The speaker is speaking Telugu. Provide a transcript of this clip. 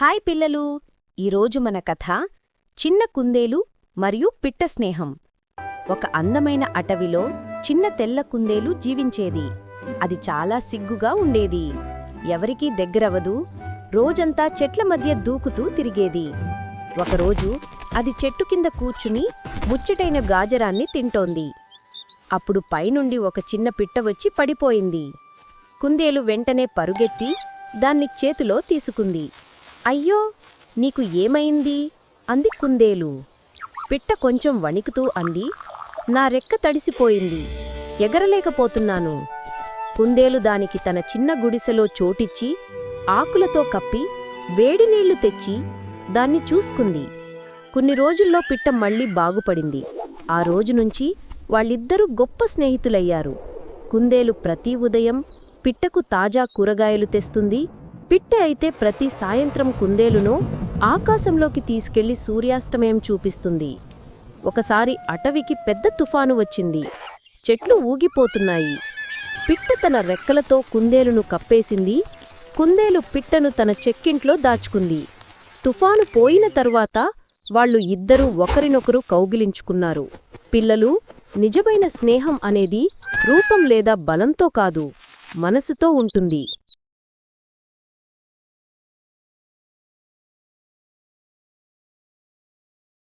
హాయ్ పిల్లలు! ఈరోజు మన కథ చిన్న కుందేలు మరియు పిట్ట స్నేహం. ఒక అందమైన అటవిలో చిన్న తెల్ల కుందేలు జీవించేది. అది చాలా సిగ్గుగా ఉండేది. ఎవరికీ దగ్గరవదు రోజంతా చెట్ల మధ్య దూకుతూ తిరిగేది. ఒకరోజు అది చెట్టు కింద కూర్చుని ముచ్చటైన గాజరాన్ని తింటోంది. అప్పుడు పైనుండి ఒక చిన్న పిట్ట వచ్చి పడిపోయింది. కుందేలు వెంటనే పరుగెత్తి దాన్ని చేతిలో తీసుకుంది. అయ్యో నీకు ఏమైంది? అంది కుందేలు. పిట్ట కొంచెం వణికుతూ అంది నా రెక్క తడిసిపోయింది ఎగరలేకపోతున్నాను. కుందేలు దానికి తన చిన్న గుడిసెలో చోటిచ్చి ఆకులతో కప్పి వేడి నీళ్ళు తెచ్చి దాన్ని చూసుకుంది. కొన్ని రోజుల్లో పిట్ట మళ్ళీ బాగుపడింది. ఆ రోజు నుంచి వాళ్ళిద్దరూ గొప్ప స్నేహితులయ్యారు. కుందేలు ప్రతి ఉదయం పిట్టకు తాజా కూరగాయలు తెస్తుంది పిట్ట అయితే ప్రతి సాయంత్రం కుందేలును ఆకాశంలోకి తీసుకెళ్ళి సూర్యాస్తమయం చూపిస్తుంది. ఒకసారి అటవికి పెద్ద తుఫాను వచ్చింది. చెట్లు ఊగిపోతున్నాయి. పిట్ట తన రెక్కలతో కుందేలును కప్పేసింది. కుందేలు పిట్టను తన చెక్కింట్లో దాచుకుంది. తుఫాను పోయిన తర్వాత వాళ్ళు ఇద్దరూ ఒకరినొకరు కౌగిలించుకున్నారు. పిల్లలు నిజమైన స్నేహం అనేది రూపం లేదా బలంతో కాదు మనసుతో ఉంటుంది.